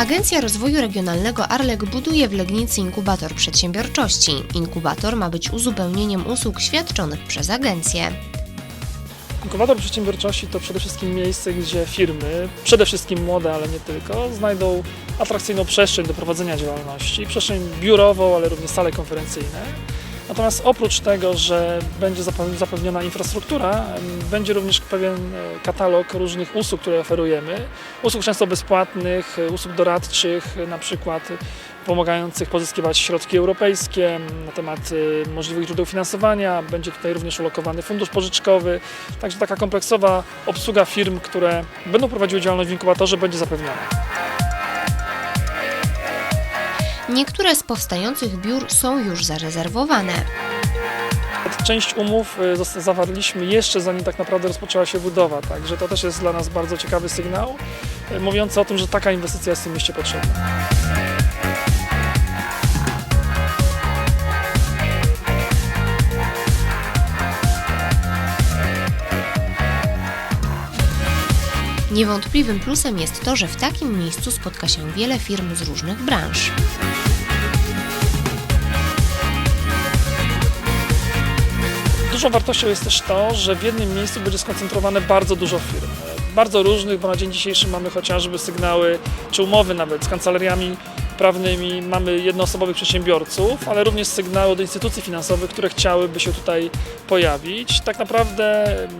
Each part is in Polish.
Agencja Rozwoju Regionalnego Arlek buduje w Legnicy inkubator przedsiębiorczości. Inkubator ma być uzupełnieniem usług świadczonych przez agencję. Inkubator przedsiębiorczości to przede wszystkim miejsce, gdzie firmy, przede wszystkim młode, ale nie tylko, znajdą atrakcyjną przestrzeń do prowadzenia działalności, przestrzeń biurową, ale również sale konferencyjne. Natomiast oprócz tego, że będzie zape- zapewniona infrastruktura, będzie również pewien e, katalog różnych usług, które oferujemy. Usług często bezpłatnych, e, usług doradczych, e, na przykład pomagających pozyskiwać środki europejskie na temat możliwych źródeł finansowania. Będzie tutaj również ulokowany fundusz pożyczkowy. Także taka kompleksowa obsługa firm, które będą prowadziły działalność w inkubatorze będzie zapewniona. Niektóre z powstających biur są już zarezerwowane. Część umów y, zawarliśmy jeszcze zanim tak naprawdę rozpoczęła się budowa, także to też jest dla nas bardzo ciekawy sygnał, y, mówiący o tym, że taka inwestycja jest w tym mieście potrzebna. Niewątpliwym plusem jest to, że w takim miejscu spotka się wiele firm z różnych branż. Dużą wartością jest też to, że w jednym miejscu będzie skoncentrowane bardzo dużo firm. Bardzo różnych, bo na dzień dzisiejszy mamy chociażby sygnały, czy umowy nawet z kancelariami prawnymi, mamy jednoosobowych przedsiębiorców, ale również sygnały od instytucji finansowych, które chciałyby się tutaj pojawić. Tak naprawdę mm,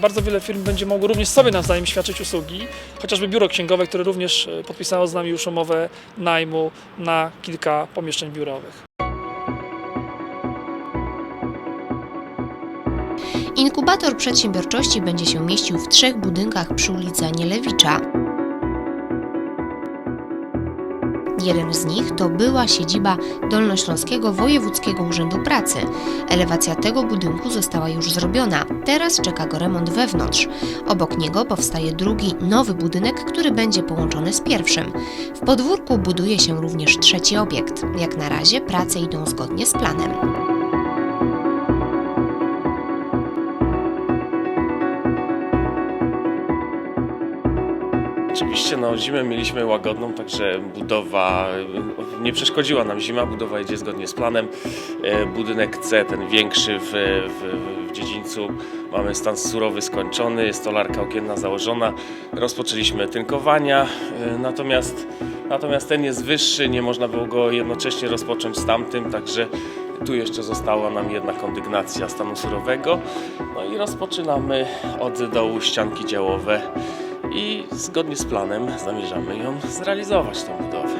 bardzo wiele firm będzie mogło również sobie nawzajem świadczyć usługi, chociażby biuro księgowe, które również e, podpisało z nami już umowę najmu na kilka pomieszczeń biurowych. Inkubator przedsiębiorczości będzie się mieścił w trzech budynkach przy ulicy Anielewicza. Jeden z nich to była siedziba Dolnośląskiego Wojewódzkiego Urzędu Pracy. Elewacja tego budynku została już zrobiona. Teraz czeka go remont wewnątrz. Obok niego powstaje drugi, nowy budynek, który będzie połączony z pierwszym. W podwórku buduje się również trzeci obiekt. Jak na razie prace idą zgodnie z planem. Oczywiście no, zimę mieliśmy łagodną, także budowa e, nie przeszkodziła nam zima, budowa idzie zgodnie z planem. E, Budynek C, ten większy w, w, w dziedzińcu, mamy stan surowy skończony, stolarka okienna założona. Rozpoczęliśmy tynkowania, e, natomiast, natomiast ten jest wyższy, nie można było go jednocześnie rozpocząć z tamtym, także tu jeszcze została nam jedna kondygnacja stanu surowego. No i rozpoczynamy od dołu ścianki działowe i zgodnie z planem zamierzamy ją zrealizować, tą budowę.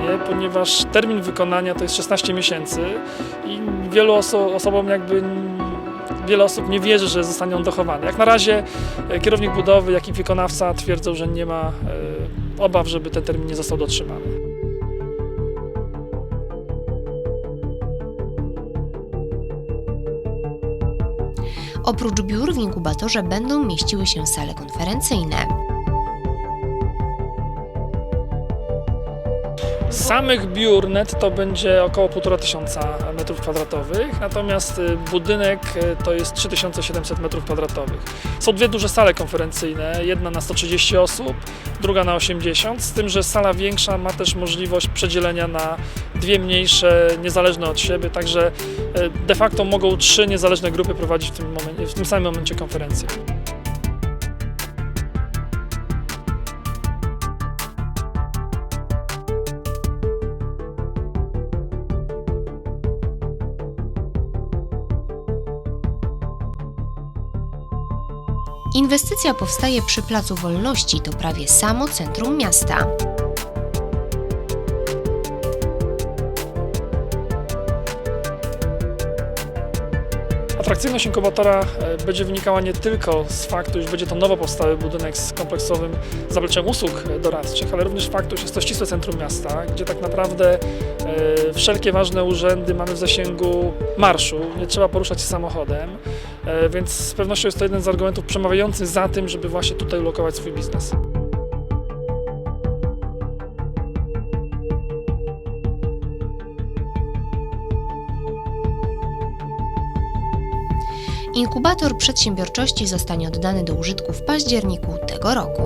nie? ponieważ termin wykonania to jest 16 miesięcy i wielu oso- osobom jakby wiele osób nie wierzy, że zostanie on dochowany. Jak na razie e, kierownik budowy, jak i wykonawca twierdzą, że nie ma e, obaw, żeby ten termin nie został dotrzymany. Oprócz biur w inkubatorze będą mieściły się sale konferencyjne. Samych biur netto będzie około 1,5 tysiąca metrów kwadratowych, natomiast y, budynek y, to jest 3700 metrów kwadratowych. Są dwie duże sale konferencyjne, jedna na 130 osób, druga na 80, z tym, że sala większa ma też możliwość przedzielenia na dwie mniejsze, niezależne od siebie, także y, de facto mogą trzy niezależne grupy prowadzić w tym, momencie, w tym samym momencie konferencję. Inwestycja powstaje przy Placu Wolności, to prawie samo centrum miasta. Atrakcyjność inkubatora e, będzie wynikała nie tylko z faktu, iż będzie to nowo powstały budynek z kompleksowym zapleczem usług doradczych, ale również faktu, że jest to ścisłe centrum miasta, gdzie tak naprawdę e, wszelkie ważne urzędy mamy w zasięgu marszu, nie trzeba poruszać się samochodem, E, więc z pewnością jest to jeden z argumentów przemawiających za tym, żeby właśnie tutaj ulokować swój biznes. Inkubator przedsiębiorczości zostanie oddany do użytku w październiku tego roku.